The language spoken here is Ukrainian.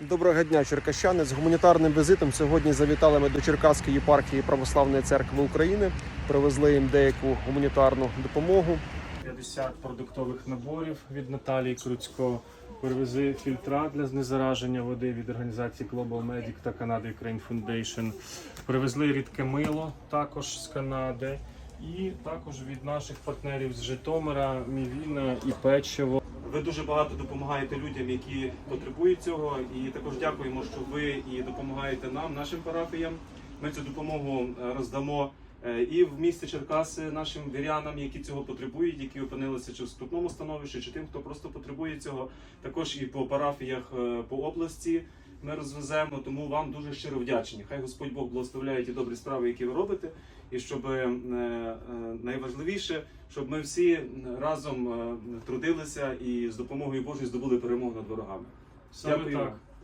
Доброго дня, черкащани. З гуманітарним візитом сьогодні завітали ми до Черкаської єпархії Православної церкви України. Привезли їм деяку гуманітарну допомогу. 50 продуктових наборів від Наталії Круцько. Привези фільтра для знезараження води від організації Global Medic та Canada Ukraine Foundation. Привезли рідке мило також з Канади. І також від наших партнерів з Житомира, Мівіна і печиво. Ви дуже багато допомагаєте людям, які потребують цього, і також дякуємо, що ви і допомагаєте нам, нашим парафіям. Ми цю допомогу е, роздамо е, і в місті Черкаси нашим вірянам, які цього потребують, які опинилися чи в скрутному становищі, чи тим, хто просто потребує цього. Також і по парафіях е, по області ми розвеземо. Тому вам дуже щиро вдячні. Хай Господь Бог благословляє ті добрі справи, які ви робите, і щоб е, е, найважливіше, щоб ми всі разом е, трудилися і з допомогою Божої здобули перемогу над ворогами. Саме Дякую. так.